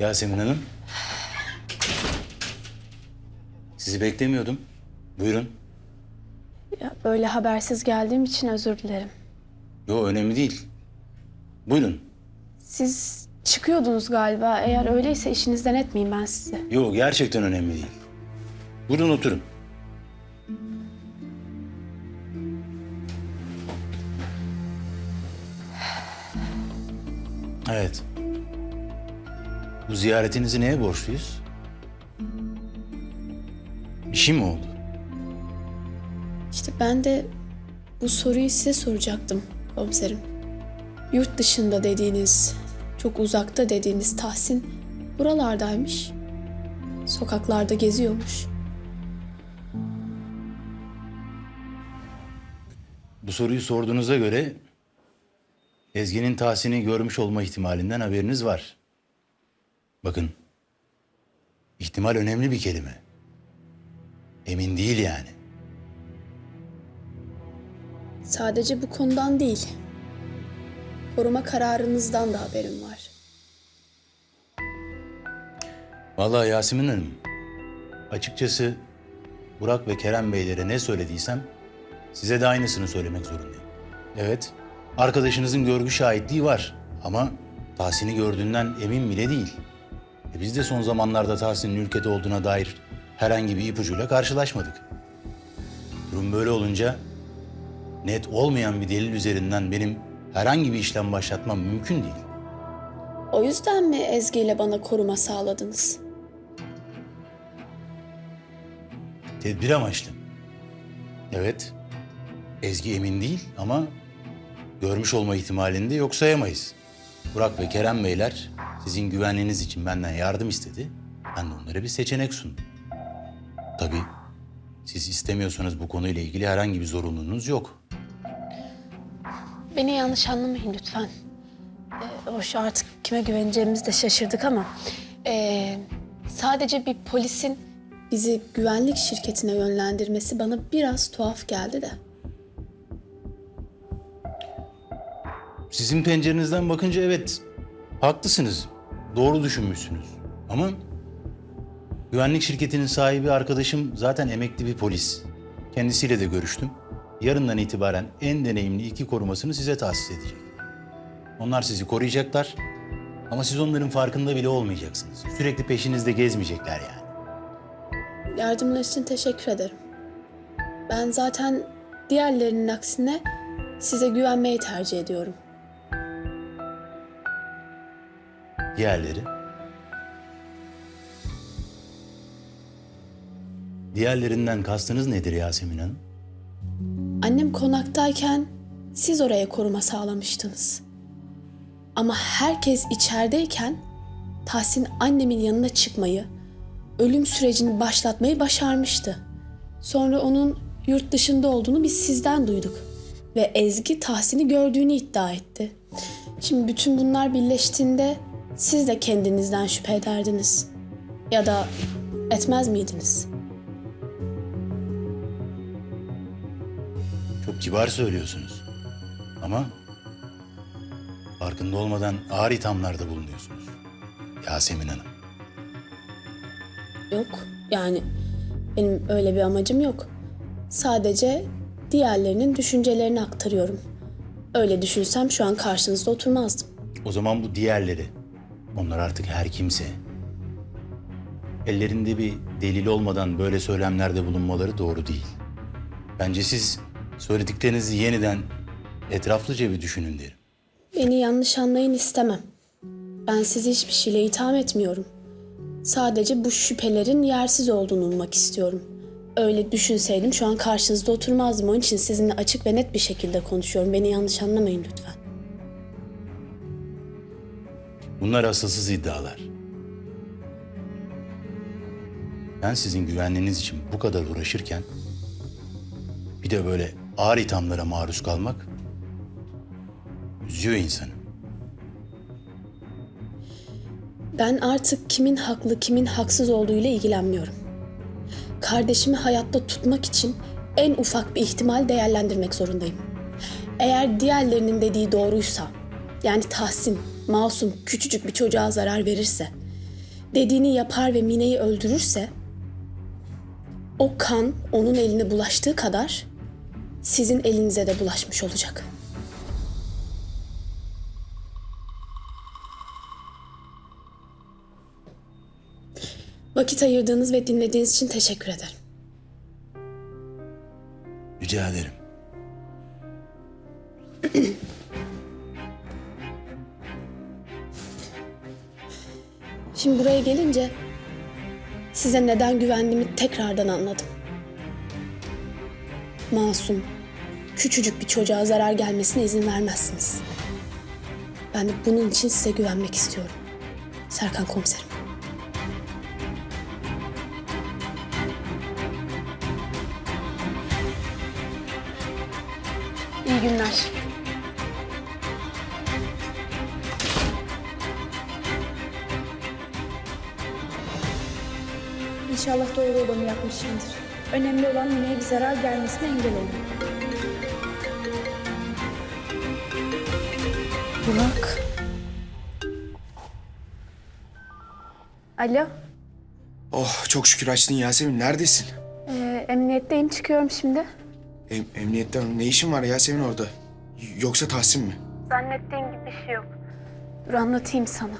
Yasemin Hanım. Sizi beklemiyordum. Buyurun. Ya böyle habersiz geldiğim için özür dilerim. Yo önemli değil. Buyurun. Siz çıkıyordunuz galiba. Eğer öyleyse işinizden etmeyeyim ben sizi. Yo gerçekten önemli değil. Buyurun oturun. Evet. Bu ziyaretinizi neye borçluyuz? Bir şey mi oldu? İşte ben de bu soruyu size soracaktım komiserim. Yurt dışında dediğiniz, çok uzakta dediğiniz Tahsin buralardaymış. Sokaklarda geziyormuş. Bu soruyu sorduğunuza göre Ezgi'nin Tahsin'i görmüş olma ihtimalinden haberiniz var. Bakın, ihtimal önemli bir kelime. Emin değil yani. Sadece bu konudan değil. Koruma kararınızdan da haberim var. Vallahi Yasemin Hanım, açıkçası Burak ve Kerem Beylere ne söylediysem size de aynısını söylemek zorundayım. Evet, arkadaşınızın görgü şahitliği var ama Tahsin'i gördüğünden emin bile değil. E biz de son zamanlarda Tahsin'in ülkede olduğuna dair herhangi bir ipucuyla karşılaşmadık. Durum böyle olunca net olmayan bir delil üzerinden benim herhangi bir işlem başlatmam mümkün değil. O yüzden mi Ezgi ile bana koruma sağladınız? Tedbir amaçlı. Evet, Ezgi emin değil ama görmüş olma ihtimalini de yok sayamayız. Burak ve Kerem Beyler sizin güvenliğiniz için benden yardım istedi. Ben de onlara bir seçenek sundum. Tabii siz istemiyorsanız bu konuyla ilgili herhangi bir zorunluluğunuz yok. Beni yanlış anlamayın lütfen. Ee, hoş artık kime güveneceğimizi de şaşırdık ama... ee, sadece bir polisin bizi güvenlik şirketine yönlendirmesi bana biraz tuhaf geldi de. Sizin pencerenizden bakınca evet, haklısınız. Doğru düşünmüşsünüz. Ama güvenlik şirketinin sahibi arkadaşım zaten emekli bir polis. Kendisiyle de görüştüm. Yarından itibaren en deneyimli iki korumasını size tahsis edecek. Onlar sizi koruyacaklar ama siz onların farkında bile olmayacaksınız. Sürekli peşinizde gezmeyecekler yani. Yardımlar için teşekkür ederim. Ben zaten diğerlerinin aksine size güvenmeyi tercih ediyorum. Diğerleri? Diğerlerinden kastınız nedir Yasemin Hanım? Annem konaktayken siz oraya koruma sağlamıştınız. Ama herkes içerideyken Tahsin annemin yanına çıkmayı, ölüm sürecini başlatmayı başarmıştı. Sonra onun yurt dışında olduğunu biz sizden duyduk. Ve Ezgi Tahsin'i gördüğünü iddia etti. Şimdi bütün bunlar birleştiğinde siz de kendinizden şüphe ederdiniz. Ya da etmez miydiniz? Çok kibar söylüyorsunuz. Ama farkında olmadan ağır ithamlarda bulunuyorsunuz. Yasemin Hanım. Yok. Yani benim öyle bir amacım yok. Sadece diğerlerinin düşüncelerini aktarıyorum. Öyle düşünsem şu an karşınızda oturmazdım. O zaman bu diğerleri. Onlar artık her kimse. Ellerinde bir delil olmadan böyle söylemlerde bulunmaları doğru değil. Bence siz söylediklerinizi yeniden etraflıca bir düşünün derim. Beni yanlış anlayın istemem. Ben sizi hiçbir şeyle itham etmiyorum. Sadece bu şüphelerin yersiz olduğunu ummak istiyorum. Öyle düşünseydim şu an karşınızda oturmazdım. Onun için sizinle açık ve net bir şekilde konuşuyorum. Beni yanlış anlamayın lütfen. Bunlar asılsız iddialar. Ben sizin güvenliğiniz için bu kadar uğraşırken bir de böyle ağır ithamlara maruz kalmak üzüyor insanı. Ben artık kimin haklı, kimin haksız olduğuyla ilgilenmiyorum. Kardeşimi hayatta tutmak için en ufak bir ihtimal değerlendirmek zorundayım. Eğer diğerlerinin dediği doğruysa, yani Tahsin masum küçücük bir çocuğa zarar verirse dediğini yapar ve Mine'yi öldürürse o kan onun eline bulaştığı kadar sizin elinize de bulaşmış olacak. Vakit ayırdığınız ve dinlediğiniz için teşekkür ederim. Rica ederim. Şimdi buraya gelince size neden güvendiğimi tekrardan anladım. Masum, küçücük bir çocuğa zarar gelmesine izin vermezsiniz. Ben de bunun için size güvenmek istiyorum. Serkan komiserim. İyi günler. İnşallah doğru olanı yapmışımdır. Önemli olan Mine'ye bir zarar gelmesine engel olmak. Burak. Alo, Oh çok şükür açtın Yasemin. Neredesin? e, emniyetteyim. Çıkıyorum şimdi. Em emniyetten ne işin var Yasemin orada? Yoksa Tahsin mi? Zannettiğin gibi bir şey yok. Dur anlatayım sana.